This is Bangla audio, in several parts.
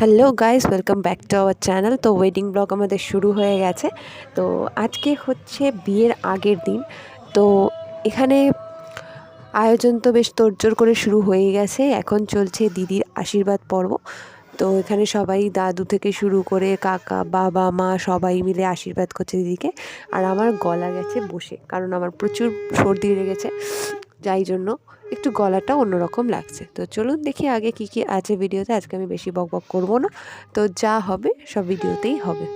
Hello guys welcome back to our channel তো ওয়েডিং ব্লগ আমাদের শুরু হয়ে গেছে। তো আজকে হচ্ছে বিয়ের আগের দিন। তো এখানে আয়োজন তো বেশ তোড়জোড় করে শুরু হয়ে গেছে। এখন চলছে দিদির আশীর্বাদ পর্ব। তো এখানে সবাই দাদু থেকে শুরু করে কাকা, বাবা, মা সবাই মিলে আশীর্বাদ করছে দিদিকে। আর আমার গলা গেছে বসে, কারণ আমার প্রচুর সর্দি লেগেছে, যাই জন্য। একটু গলাটা অন্যরকম লাগছে। তো চলুন দেখি আগে কি কি আছে ভিডিওতে। আজকে আমি বেশি বক বক করব না। তো যা হবে, সব ভিডিওতেই হবে।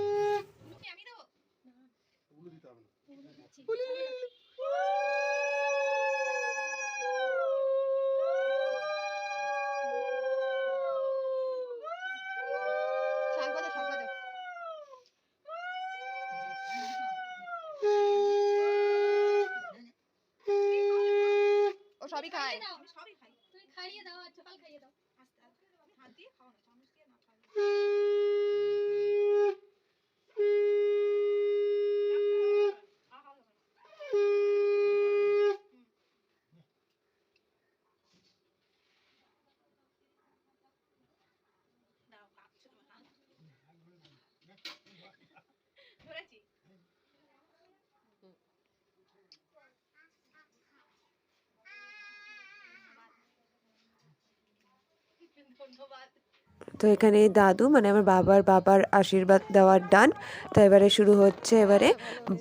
সবই খায়। তুমি খাইয়ে দাও আর চপাল খাইয়ে দাও। আস্তে আস্তে হাত দিয়ে খাওয়ানো চামচ দিয়ে না খাওয়ানো। ধরেছি? তো এখানে দাদু মানে আমার বাবার বাবার আশীর্বাদ দেওয়ার ডান তো এবারে শুরু হচ্ছে এবারে।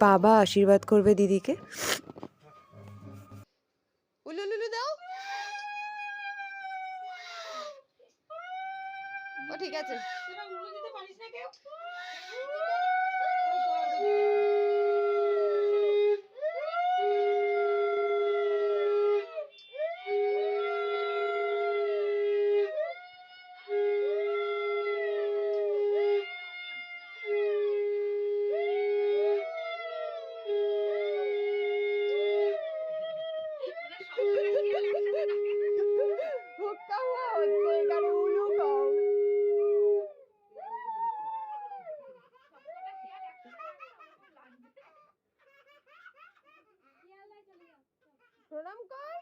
বাবা আশীর্বাদ করবে দিদিকে। দাও। ও ঠিক আছে। প্রণাম কর।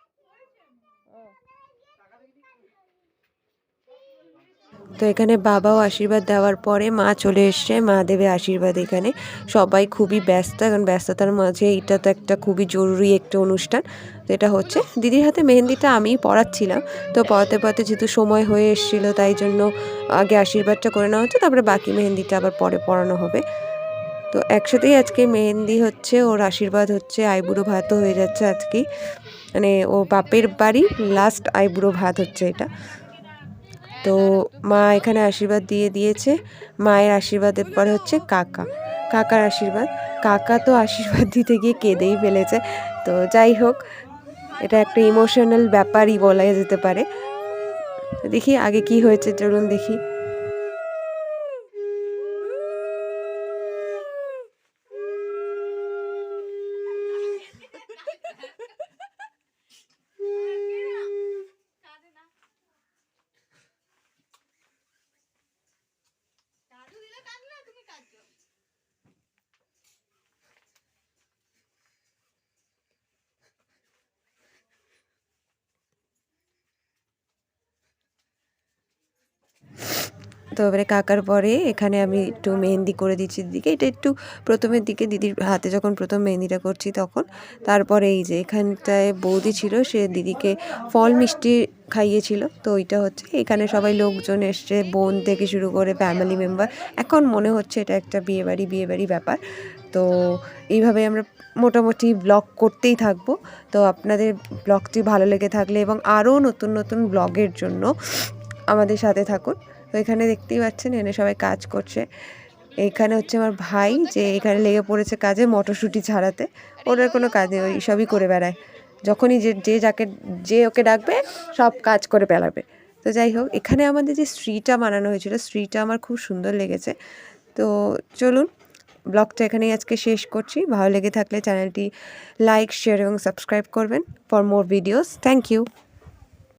তো এখানে বাবাও আশীর্বাদ দেওয়ার পরে মা চলে এসছে, মা দেবে আশীর্বাদ এখানে। সবাই খুবই ব্যস্ত, এখন ব্যস্ততার মাঝে এটা তো একটা খুবই জরুরি একটা অনুষ্ঠান তো এটা হচ্ছে দিদির হাতে মেহেন্দিটা আমিই পড়াচ্ছিলাম তো পড়াতে পড়াতে যেহেতু সময় হয়ে এসেছিল, তাই জন্য আগে আশীর্বাদটা করে নেওয়া হচ্ছে, তারপরে বাকি মেহেন্দিটা আবার পরে পড়ানো হবে। তো একসাথেই আজকে মেহেন্দি হচ্ছে, ওর আশীর্বাদ হচ্ছে, আইবুড়ো ভাতও হয়ে যাচ্ছে আজকে। মানে ও বাপের বাড়ি লাস্ট আইবুড়ো ভাত হচ্ছে এটা। তো মা এখানে আশীর্বাদ দিয়ে দিয়েছে, মায়ের আশীর্বাদের পরে হচ্ছে কাকা। কাকার আশীর্বাদ। কাকা তো আশীর্বাদ দিতে গিয়ে কেঁদেই ফেলেছে। তো যাই হোক, এটা একটা ইমোশনাল ব্যাপারই বলা যেতে পারে। দেখি আগে কি হয়েছে, চলুন দেখি। goat. তো এবারে কাকার পরে এখানে আমি একটু মেহেন্দি করে দিচ্ছি দিদিকে। এটা একটু প্রথমের দিকে দিদির হাতে যখন প্রথম মেহেন্দিটা করছি তখন। তারপরে এই যে এখানটায় বৌদি ছিল, সে দিদিকে ফল মিষ্টি খাইয়েছিল। তো ওইটা হচ্ছে এখানে সবাই লোকজন এসছে, বোন থেকে শুরু করে ফ্যামিলি মেম্বার এখন মনে হচ্ছে এটা একটা বিয়েবাড়ি বিয়েবাড়ি ব্যাপার। তো এইভাবে আমরা মোটামুটি ব্লগ করতেই থাকব। তো আপনাদের ব্লগটি ভালো লেগে থাকলে এবং আরও নতুন নতুন ব্লগের জন্য আমাদের সাথে থাকুন। তো এখানে দেখতেই পাচ্ছেন এনে সবাই কাজ করছে। এখানে হচ্ছে আমার ভাই, যে এখানে লেগে পড়েছে কাজে মটরশুঁটি ছাড়াতে। ওটার কোনো কাজ ওই সবই করে বেড়ায়। যখনই যে যে যাকে, যে ওকে ডাকবে, সব কাজ করে বেড়াবে। তো যাই হোক, এখানে আমাদের যে স্ট্রিটা বানানো হয়েছিল স্ট্রিটা আমার খুব সুন্দর লেগেছে। তো চলুন, ব্লগটা এখানেই আজকে শেষ করছি। ভালো লেগে থাকলে চ্যানেলটি লাইক, শেয়ার এবং সাবস্ক্রাইব করবেন। For more videos, thank you.